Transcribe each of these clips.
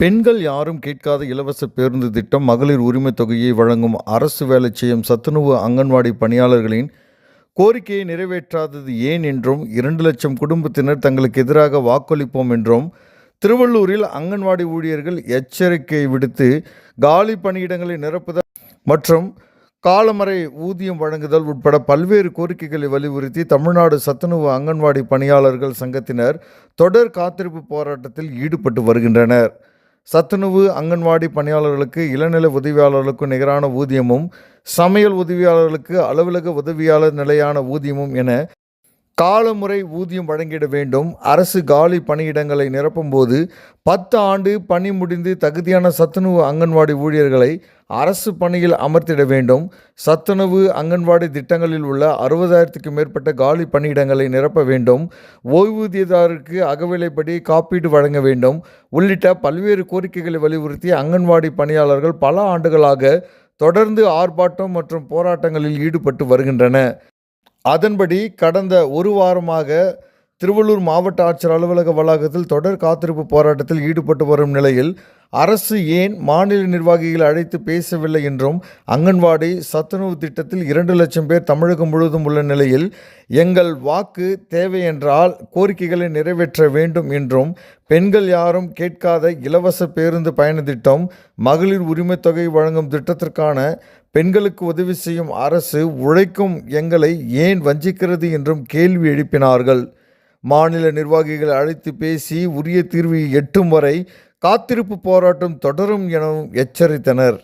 பெண்கள் யாரும் கேட்காத இலவச பேருந்து திட்டம் மகளிர் உரிமைத் தொகையை வழங்கும் அரசு வேலை செய்யும் சத்துணவு அங்கன்வாடி பணியாளர்களின் கோரிக்கையை நிறைவேற்றாதது ஏன் என்றும் இரண்டு லட்சம் குடும்பத்தினர் தங்களுக்கு எதிராக வாக்களிப்போம் என்றும் திருவள்ளூரில் அங்கன்வாடி ஊழியர்கள் எச்சரிக்கை விடுத்து காலி பணியிடங்களை நிரப்புதல் மற்றும் காலமறை ஊதியம் வழங்குதல் உட்பட பல்வேறு கோரிக்கைகளை வலியுறுத்தி தமிழ்நாடு சத்துணவு அங்கன்வாடி பணியாளர்கள் சங்கத்தினர் தொடர் காத்திருப்பு போராட்டத்தில் ஈடுபட்டு வருகின்றனர். சத்துணவு அங்கன்வாடி பணியாளர்களுக்கு இளநிலை உதவியாளர்களுக்கு நிகரான ஊதியமும் சமையல் உதவியாளர்களுக்கு அலுவலக உதவியாளர் நிலையான ஊதியமும் என காலமுறை ஊதியம் வழங்கிட வேண்டும். அரசு காலி பணியிடங்களை நிரப்பும்போது பத்து ஆண்டு பணி முடிந்து தகுதியான சத்துணவு அங்கன்வாடி ஊழியர்களை அரசு பணியில் அமர்த்திட வேண்டும். சத்துணவு அங்கன்வாடி திட்டங்களில் உள்ள அறுபதாயிரத்துக்கு மேற்பட்ட காலி பணியிடங்களை நிரப்ப வேண்டும். ஓய்வூதியதாருக்கு அகவிலைப்படி காப்பீடு வழங்க வேண்டும். உள்ளிட்ட பல்வேறு கோரிக்கைகளை வலியுறுத்தி அங்கன்வாடி பணியாளர்கள் பல ஆண்டுகளாக தொடர்ந்து ஆர்ப்பாட்டம் மற்றும் போராட்டங்களில் ஈடுபட்டு வருகின்றன அதன்படி கடந்த ஒரு வாரமாக திருவள்ளூர் மாவட்ட ஆட்சியர் அலுவலக வளாகத்தில் தொடர் காத்திருப்பு போராட்டத்தில் ஈடுபட்டு வரும் நிலையில் அரசு ஏன் மாநில நிர்வாகிகள் அழைத்து பேசவில்லை என்றும் அங்கன்வாடி சத்துணவு திட்டத்தில் இரண்டு லட்சம் பேர் தமிழகம் முழுவதும் உள்ள நிலையில் எங்கள் வாக்கு தேவை என்றால் கோரிக்கைகளை நிறைவேற்ற வேண்டும் என்றும் பெண்கள் யாரும் கேட்காத இலவச பேருந்து பயண திட்டம் மகளிர் உரிமைத் தொகை வழங்கும் திட்டத்திற்கான பெண்களுக்கு உதவி செய்யும் அரசு உழைக்கும் எங்களை ஏன் வஞ்சிக்கிறது என்றும் கேள்வி எழுப்பினார்கள். மாநில நிர்வாகிகள் அழைத்து பேசி உரிய தீர்வை எட்டும் வரை காத்திருப்பு போராட்டம் தொடரும் எனவும் எச்சரித்தனர்.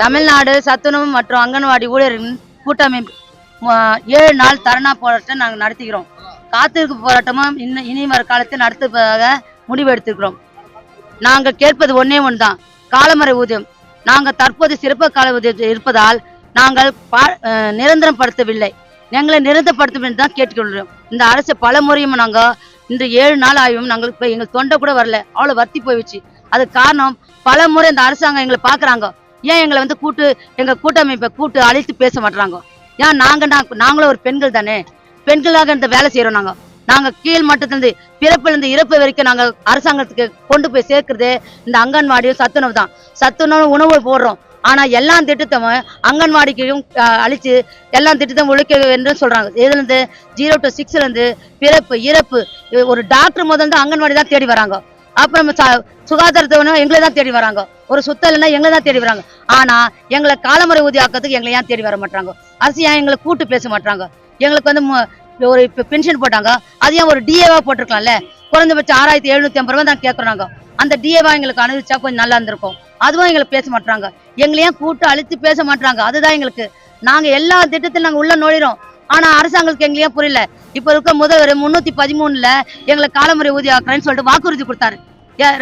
தமிழ்நாடு சத்துணவு மற்றும் அங்கன்வாடி ஊழியர்களின் கூட்டமைப்பு. ஏழு நாள் தரணா போராட்டம் நாங்கள் நடத்துகிறோம். காத்திருப்பு போராட்டமும் இன்னும் இனி வர காலத்தில் நடத்துவதாக முடிவெடுத்திருக்கிறோம். நாங்கள் கேட்பது ஒன்றே ஒன்று தான் காலமறை ஊதியம். நாங்கள் தற்போது சிறப்பு கால ஊதியம் இருப்பதால் நாங்கள் பா- நிரந்தரம் படுத்தவில்லை எங்களை என்று தான் கேட்டுக்கொள்கிறோம். இந்த அரசு பல முறையும் நாங்கள் இன்று ஏழு நாள் ஆகியும் நாங்கள் இப்போ எங்கள் தொண்டை கூட வரல. அவ்வளோ வர்த்தி போயிடுச்சு. அதுக்கு காரணம் பல முறை இந்த அரசாங்கம் எங்களை பார்க்குறாங்க. ஏன் எங்களை வந்து கூட்டு எங்க கூட்டமைப்பை கூட்டு அழைத்து பேச மாட்டாங்க ஏன் நாங்க நாங்களும் ஒரு பெண்கள் தானே? பெண்களாக இந்த வேலை செய்யறோம் நாங்க. நாங்க கீழ் மட்டத்திலிருந்து பிறப்பிலிருந்து இறப்பு வரைக்கும் நாங்க அரசாங்கத்துக்கு கொண்டு போய் சேர்க்கறதே இந்த அங்கன்வாடியும் சத்துணவு தான். சத்துணவு உணவு போடுறோம். ஆனா எல்லா திட்டத்தையும் அங்கன்வாடிக்கையும் அஹ், அழிச்சு எல்லா திட்டத்தையும் ஒழிக்க வேண்டும் சொல்றாங்க. இதுல இருந்து ஜீரோ டு சிக்ஸ்ல இருந்து பிறப்பு இறப்பு. ஒரு டாக்டர் முதல்ல அங்கன்வாடி தான் தேடி வராங்க. அப்புறம் ச- சுகாதாரத்தை எங்களை தான் தேடி வராங்க. ஒரு சுத்தம் இல்லைன்னா எங்களை தான் தேடி வராங்க. ஆனா எங்களை காலமுறை ஊதிய ஆக்கிறதுக்கு எங்களை ஏன் தேடி வர மாட்டாங்க? அரசு ஏன் எங்களை கூட்டு பேச மாட்டாங்க? எங்களுக்கு வந்து ஒரு இப்போ பென்ஷன் போட்டாங்க. அது ஏன் ஒரு டிஏவா போட்டிருக்கலாம்ல? குறைந்தபட்சம் ஆறாயிரத்தி எழுநூத்தி ஐம்பது ரூபா தான் கேட்கறாங்க அந்த டிஏவா எங்களுக்கு அனுபவிச்சா கொஞ்சம் நல்லா இருந்திருக்கும். அதுவும் எங்களுக்கு பேச மாட்டாங்க எங்களை ஏன் கூட்டு அழித்து பேச மாட்டாங்க அதுதான் எங்களுக்கு. நாங்க எல்லா திட்டத்திலும் நாங்க உள்ள நுழைறோம் ஆனா அரசாங்கத்துக்கு எங்களையும் புரியல. இப்ப இருக்க முதல்வர் முன்னூத்தி பதிமூணுல எங்களை காலமுறை ஊதியம் ஆக்குறேன்னு சொல்லிட்டு வாக்குறுதி கொடுத்தாரு.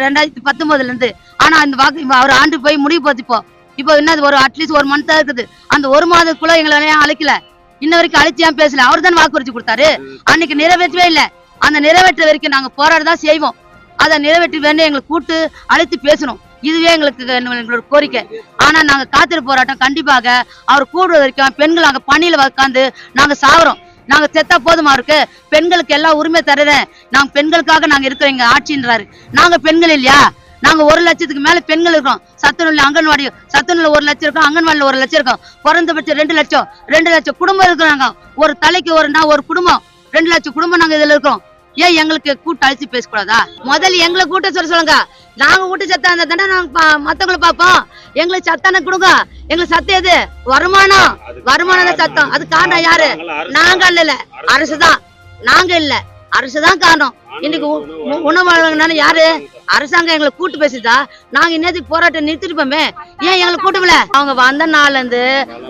ரெண்டாயிரத்தி பத்தொன்பதுல இருந்து. ஆனா அந்த வாக்கு அவர் ஆண்டு போய் முடிவு பார்த்துப்போம் இப்போ என்ன என்னது ஒரு அட்லீஸ்ட் ஒரு மந்த் இருக்குது. அந்த ஒரு மாதத்துக்குள்ள எங்களை ஏன் அழைக்கல? இன்ன வரைக்கும் அழைச்சி ஏன் பேசல? அவர் தான் வாக்குறுதி கொடுத்தாரு. அன்னைக்கு நிறைவேற்றவே இல்லை. அந்த நிறைவேற்ற வரைக்கும் நாங்க போராட தான் செய்வோம். அதை நிறைவேற்றி வேணும் எங்களுக்கு கூட்டு அழைத்து பேசணும். இதுவே எங்களுக்கு எங்களோட கோரிக்கை. ஆனா நாங்க காத்திரு போராட்டம் கண்டிப்பாக அவர் கூடுற வரைக்கும் பெண்கள் அங்க பணியில உட்காந்து நாங்க சாவறோம். நாங்க செத்தா போதுமா இருக்கு? பெண்களுக்கு எல்லா உரிமை தருறேன் நாங்க பெண்களுக்காக நாங்க இருக்கிறோம் எங்க ஆட்சின்றாரு. நாங்க பெண்கள் இல்லையா? நாங்க ஒரு லட்சத்துக்கு மேல பெண்கள் இருக்கோம் சத்துணவுல அங்கன்வாடி சத்துணவுல ஒரு லட்சம் இருக்கோம் அங்கன்வாடியில ஒரு லட்சம் இருக்கும். குறைந்தபட்சம் ரெண்டு லட்சம் ரெண்டு லட்சம் குடும்பம் இருக்கிறாங்க ஒரு தலைக்கு ஒரு நான் ஒரு குடும்பம். ரெண்டு லட்சம் குடும்பம் நாங்க இதுல இருக்கோம் ஏன் எங்களுக்கு கூட்டு அழிச்சு பேசக்கூடாதா? முதல்ல எங்களை கூட்ட சொல்ல சொல்லுங்க. நாங்க வீட்டு சத்தம் இருந்தா தானே நாங்க மத்தவங்களை பார்ப்போம். எங்களுக்கு சத்தான கொடுங்க. எங்களுக்கு சத்தம் எது? வருமானம். வருமானம் சத்தம். அது காரணம் யாரு? நாங்க இல்ல அரசு தான். நாங்க இல்ல. அரசு தான் காரணம். இன்னைக்கு உணவு வழங்கினாலும் யாரு? அரசாங்கம் எங்களை கூட்டு பேசுதா நாங்க இன்னத்துக்கு போராட்டம் நிறுத்திருப்போமே. ஏன் எங்களை கூட்டமில்ல அவங்க வந்த நாள்ல இருந்து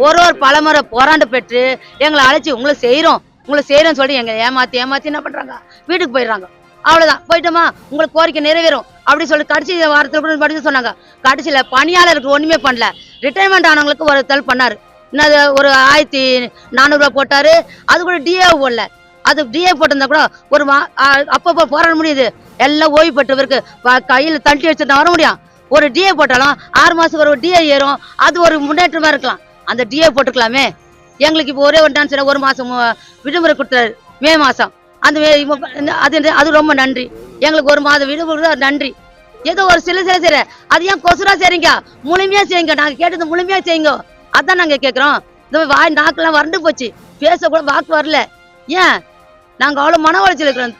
ஒரு ஒரு பலமுறை போராண்டு பெற்று எங்களை அழைச்சி உங்களை செய்யறோம் உங்களை செய்யறோம்னு சொல்லி எங்களை ஏமாத்தி ஏமாத்தி என்ன பண்றாங்க? வீட்டுக்கு போயிடுறாங்க. அவ்வளவுதான். போயிட்டோமா? உங்களுக்கு கோரிக்கை நிறைவேறும். அப்படி சொல்லி கடைசி வாரத்தில் கூட படிச்சு சொன்னாங்க. கடைசியில் பணியாளருக்கு ஒன்றுமே பண்ணல. ரிட்டைர்மெண்ட் ஆனவங்களுக்கு ஒரு தல் பண்ணார். என்னது ஒரு ஆயிரத்தி நானூறுரூவா போட்டார். அது கூட டிஏ போடல. அது டிஏ போட்டிருந்தா கூட ஒரு மா அப்பப்போ போராட முடியுது. எல்லாம் ஓய்வு பெற்றவருக்கு கையில் தள்ளி தட்டி வச்சுட்டு வர முடியும். ஒரு டிஏ போட்டாலும் ஆறு மாதத்துக்கு ஒரு டிஏ ஏறும். அது ஒரு முன்னேற்றமாக இருக்கலாம். அந்த டிஏ போட்டுக்கலாமே. எங்களுக்கு இப்போ ஒரே ஒரு டான்ஸ் ஒரு மாதம் விடுமுறை கொடுத்தாரு. மே மாதம் அந்த அது அது ரொம்ப நன்றி. எங்களுக்கு ஒரு மாதம் விடுமுறை கொடுத்தா நன்றி. ஏதோ ஒரு சில சில சில. அது ஏன் கொசுரா செய்றீங்க? முழுமையா செய்யுங்க. நாங்க கேட்டது முழுமையா செய்யுங்க. அதான் நாங்க கேக்குறோம். இந்த வாய் நாக்கெல்லாம் வறண்டு போச்சு. பேச கூட வாக்கு வரல. ஏன்? நாங்க அவ்வளவு மன உளைச்சல் இருக்கிறோம்.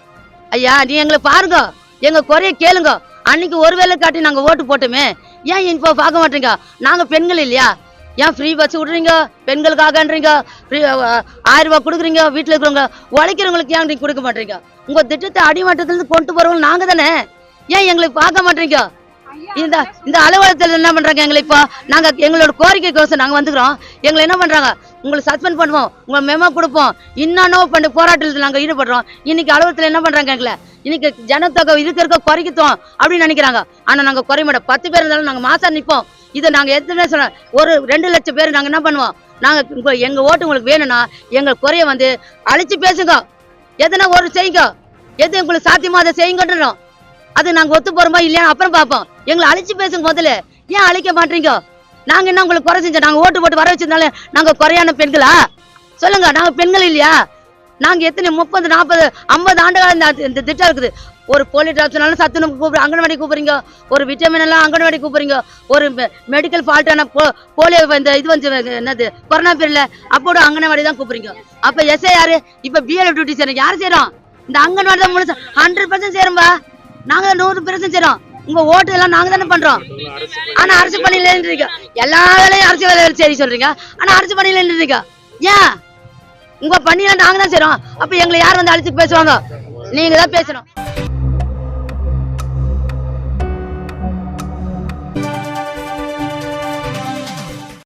ஐயா நீ எங்களை பாருங்க. எங்க குறைய கேளுங்க. அன்னைக்கு ஒரு வேளை காட்டி நாங்க ஓட்டு போட்டோமே. ஏன் இப்போ பார்க்க மாட்டீங்க? நாங்க பெண்கள் இல்லையா? ஏன் ஃப்ரீ பஸ் விடுறீங்க? பெண்களுக்காகன்றீங்க? ஃப்ரீ ஆயிரம் ரூபாய் கொடுக்குறீங்க வீட்டுல இருக்கிறவங்க. உழைக்கிறவங்களுக்கு ஏன் நீங்க கொடுக்க மாட்டீங்க? உங்க திட்டத்தை அடிமட்டத்துல இருந்து கொண்டு போறவங்க நாங்க தானே? ஏன் எங்களை பார்க்க மாட்டீங்க? இந்த இந்த அலுவலகத்தில் என்ன பண்றாங்க எங்களை இப்போ? நாங்க எங்களோட கோரிக்கைக்கோசம் நாங்க வந்துக்கிறோம். எங்களை என்ன பண்றாங்க? உங்களை சஸ்பெண்ட் பண்ணுவோம். உங்களை மெமோ கொடுப்போம். இன்னும் பண்ணி போராட்டத்தில் நாங்க ஈடுபடுறோம். இன்னைக்கு அலுவலகத்தில் என்ன பண்றாங்க எங்களை? இன்னைக்கு ஜனத்தொகை இருக்க இருக்க குறைக்கத்தோம் அப்படின்னு நினைக்கிறாங்க. ஆனா நாங்க குறைய மாட்டோம் பத்து பேர் இருந்தாலும் நாங்க மாசம் நிப்போம். இதை நாங்க எத்தனை சொன்ன ஒரு ரெண்டு லட்சம் பேர் நாங்க என்ன பண்ணுவோம்? நாங்க உங்க- எங்க ஓட்டு உங்களுக்கு வேணும்னா எங்கள் குறைய வந்து அழிச்சு பேசுங்க. எதனா ஒரு செய்யுங்க. எது உங்களுக்கு சாத்தியமா அதை செய்யுங்கன்றோம். அது நாங்க ஒத்து போகிறோமா இல்லையா? அப்புறம் பார்ப்போம். எங்களை அழிச்சு பேசுங்க முதல்ல. ஏன் அழிக்க மாட்டீங்க? நாங்க என்ன உங்களுக்கு குறை செஞ்சோம்? நாங்க ஓட்டு போட்டு வர வச்சதுனால நாங்க குறையான பெண்களா? சொல்லுங்க. நாங்க பெண்கள் இல்லையா? நாங்க எத்தனை முப்பது நாற்பது ஐம்பது ஆண்டுகள் இந்த இந்த திட்டம் இருக்குது. ஒரு போலி டிராப்ஸ்னாலும் சத்துணவு கூப்பிடு அங்கன்வாடி கூப்பிடுறீங்க. ஒரு விட்டமின் எல்லாம் அங்கன்வாடி கூப்பிடுறீங்க. ஒரு மெடிக்கல் ஃபால்ட்டான போ போலியோ இந்த இது வந்து என்னது கொரோனா பீரியட்ல அப்போட அங்கன்வாடி தான் கூப்பிடுறீங்க. அப்ப எஸ்ஐ யாரு இப்ப பிஎல் டியூட்டி செய்யறோம் யார் செய்யறோம் இந்த அங்கன்வாடி தான் முழுசா ஹண்ட்ரட் பர்சன்ட் செய்யறோம்பா நாங்க தான் நூறு பர்சன்ட் செய்யறோம் உங்க ஓட்டு எல்லாம் நாங்க தானே பண்றோம். ஆனா அரசு பணியில இருக்கீங்க எல்லா வேலையும் அரசு வேலை சரி சொல்றீங்க. ஆனா அரசு பணியில இருக்கீங்க ஏன்? உங்க பணியில நாங்க தான் செய்யறோம் அப்ப எங்களை யார் வந்து அழைச்சிட்டு பேசுவாங்க? நீங்க தான் பேசணும்.